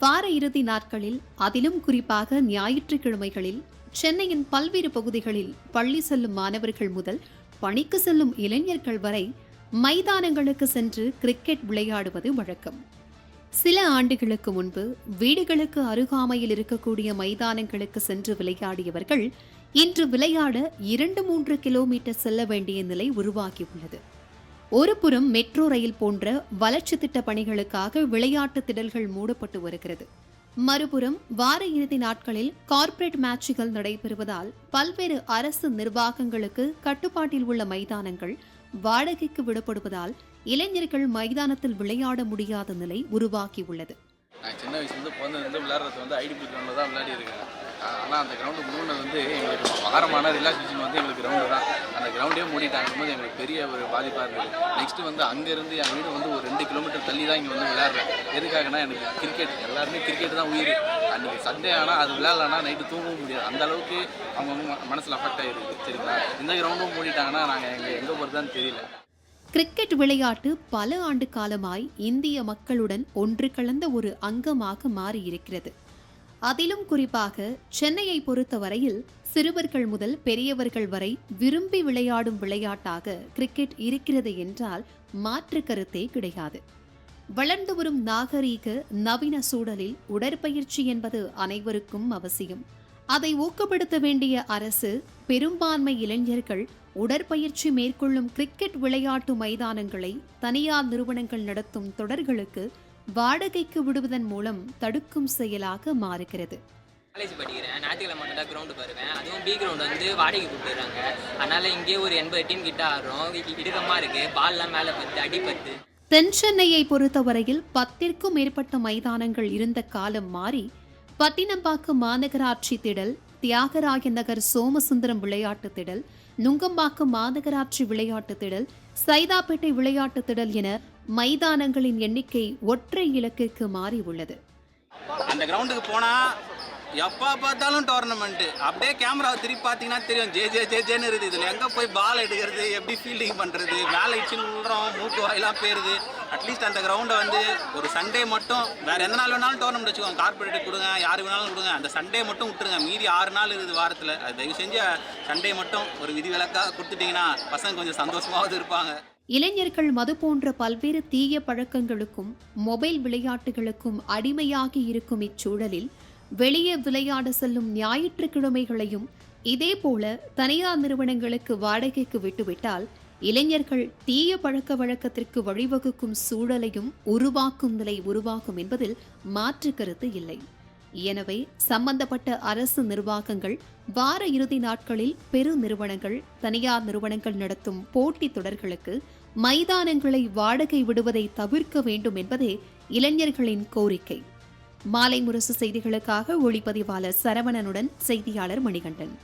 வார இறுதி நாட்களில் அதிலும் குறிப்பாக ஞாயிற்றுக்கிழமைகளில் சென்னையின் பல்வேறு பகுதிகளில் பள்ளி செல்லும் மாணவர்கள் முதல் பணிக்கு செல்லும் இளைஞர்கள் வரை மைதானங்களுக்கு சென்று கிரிக்கெட் விளையாடுவது வழக்கம். சில ஆண்டுகளுக்கு முன்பு வீடுகளுக்கு அருகாமையில் இருக்கக்கூடிய மைதானங்களுக்கு சென்று விளையாடியவர்கள் இன்று விளையாட இரண்டு மூன்று கிலோமீட்டர் செல்ல வேண்டிய நிலை உருவாகியுள்ளது. ஒருபுறம் மெட்ரோ ரயில் போன்ற வளர்ச்சி திட்ட பணிகளுக்காக விளையாட்டு திடல்கள் மூடப்பட்டு வருகிறது. மறுபுறம் வார இறுதி நாட்களில் கார்ப்பரேட் மேட்சுகள் நடைபெறுவதால் பல்வேறு அரசு நிர்வாகங்களுக்கு கட்டுப்பாட்டில் உள்ள மைதானங்கள் வாடகைக்கு விடப்படுவதால் இளைஞர்கள் மைதானத்தில் விளையாட முடியாத நிலை உருவாகியுள்ளது. நான் சின்ன வயசுலேருந்து பிறந்ததுலேருந்து விளையாடுறது வந்து ஐடி தான் விளையாடி இருக்கேன். ஆனால் அந்த கிரவுண்டு மூணுனது வந்து எங்களுக்கு வாரமான ரிலாக்ஸேஷன் வந்து எங்களுக்கு கிரவுண்டு தான். அந்த கிரவுண்டே மூடிட்டாங்க போது எங்களுக்கு பெரிய ஒரு பாதிப்பாக இருந்தது. நெக்ஸ்ட்டு வந்து அங்கேருந்து என் வீடு வந்து ஒரு ரெண்டு கிலோமீட்டர் தள்ளி தான் இங்கே வந்து விளையாடுறேன். எதுக்காகனா எனக்கு கிரிக்கெட் எல்லாருமே கிரிக்கெட் தான் உயிர். அன்றைக்கி சண்டே ஆனால் அது விளையாடலன்னா நைட்டு தூங்கவும் முடியாது. அந்த அளவுக்கு அவங்க மனசில் அஃபெக்ட் ஆகிருக்கு சரிங்களா? இந்த கிரவுண்டும் மூடிட்டாங்கன்னா நாங்கள் எங்கே எங்கே போகிறதான்னு தெரியல. கிரிக்கெட் விளையாட்டு பல ஆண்டு காலமாய் இந்திய மக்களுடன் ஒன்று கலந்த ஒரு அங்கமாக மாறியிருக்கிறது. அதிலும் குறிப்பாக சென்னையை பொறுத்தவரையில் சிறுவர்கள் முதல் பெரியவர்கள் வரை விரும்பி விளையாடும் விளையாட்டாக கிரிக்கெட் இருக்கிறது என்றால் மாற்று கருத்தே கிடையாது. வளர்ந்து வரும் நாகரீக நவீன சூழலில் உடற்பயிற்சி என்பது அனைவருக்கும் அவசியம். அதை ஊக்கப்படுத்த வேண்டிய அரசு பெரும்பான்மை இளைஞர்கள் உடற்பயிற்சி மேற்கொள்ளும் கிரிக்கெட் விளையாட்டு மைதானங்களை தனியார் நிறுவனங்கள் நடத்தும் தொடர்களுக்கு வாடகைக்கு விடுவதன் மூலம் தடுக்கும் செயலாக மாறுகிறது. காலேஜ் படிக்கிறேன். ஞாயிற்றுக்கிழமை மட்டும் தான் கிரவுண்டு வருவேன். அதுவும் பி கிரவுண்ட் வந்து வாடகைக்கு கொடுத்துட்றாங்க அதனால இங்கேயே ஒரு எண்பது டீம் கிட்ட ஆடுறோம். இ- இடுக்கமா இருக்கு. பால்லாம் மேலே பத்து அடி பத்து. தென் சென்னையை பொறுத்தவரையில் பத்திற்கும் மேற்பட்ட மைதானங்கள் இருந்த காலம் மாறி பட்டினப்பாக்கம் மாநகராட்சி திடல் தியாகராய நகர் சோமசுந்தரம் விளையாட்டு திடல் நுங்கம்பாக்கம் மாநகராட்சி விளையாட்டு திடல் சைதாப்பேட்டை விளையாட்டு திடல் என மைதானங்களின் எண்ணிக்கை ஒற்றை இலக்கிற்கு மாறி உள்ளது. அந்த கிரவுண்டுக்கு போனால் எப்போ பார்த்தாலும் டோர்னமெண்ட்டு அப்படியே கேமராவை திருப்பி பார்த்தீங்கன்னா தெரியும். ஜே ஜே ஜே ஜேன்னு இருக்குது. இதில் எங்கே போய் பால் எடுக்கிறது எப்படி ஃபீல்டிங் பண்ணுறது மேலே இச்சின்னு விழுறோம் மூக்கு வாயிலாம் போயிருது. அட்லீஸ்ட் அந்த கிரவுண்டை வந்து ஒரு சண்டே மட்டும் வேறு எந்த நாள் வேணாலும் டோர்னமெண்ட் வச்சுக்கோங்க. கார்பரேட் கொடுங்க யார் வேணாலும் கொடுங்க. அந்த சண்டே மட்டும் விட்டுருங்க. மீதி ஆறு நாள் இருக்குது வாரத்தில். அது தயவு செஞ்சு சண்டே மட்டும் ஒரு விதி விலக்காக கொடுத்துட்டிங்கன்னா பசங்க கொஞ்சம் சந்தோஷமாவது இருப்பாங்க. இளைஞர்கள் மது போன்ற பல்வேறு தீய பழக்கங்களுக்கும் மொபைல் விளையாட்டுகளுக்கும் அடிமையாகி இருக்கும் இச்சூழலில் வெளியே விளையாட செல்லும் ஞாயிற்றுக்கிழமைகளையும் இதேபோல தனியார் நிறுவனங்களுக்கு வாடகைக்கு விட்டுவிட்டால் இளைஞர்கள் தீய பழக்க வழக்கத்திற்கு வழிவகுக்கும் சூழலையும் உருவாக்கும் நிலை உருவாகும் என்பதில் மாற்று கருத்து இல்லை. எனவே சம்பந்தப்பட்ட அரசு நிர்வாகங்கள் வார இறுதி நாட்களில் பெரு நிறுவனங்கள் தனியார் நிறுவனங்கள் நடத்தும் போட்டித் தொடர்களுக்கு மைதானங்களை வாடகை விடுவதை தவிர்க்க வேண்டும் என்பதே இளைஞர்களின் கோரிக்கை. மாலை முரசு செய்திகளுக்காக ஒளிப்பதிவாளர் சரவணனுடன் செய்தியாளர் மணிகண்டன்.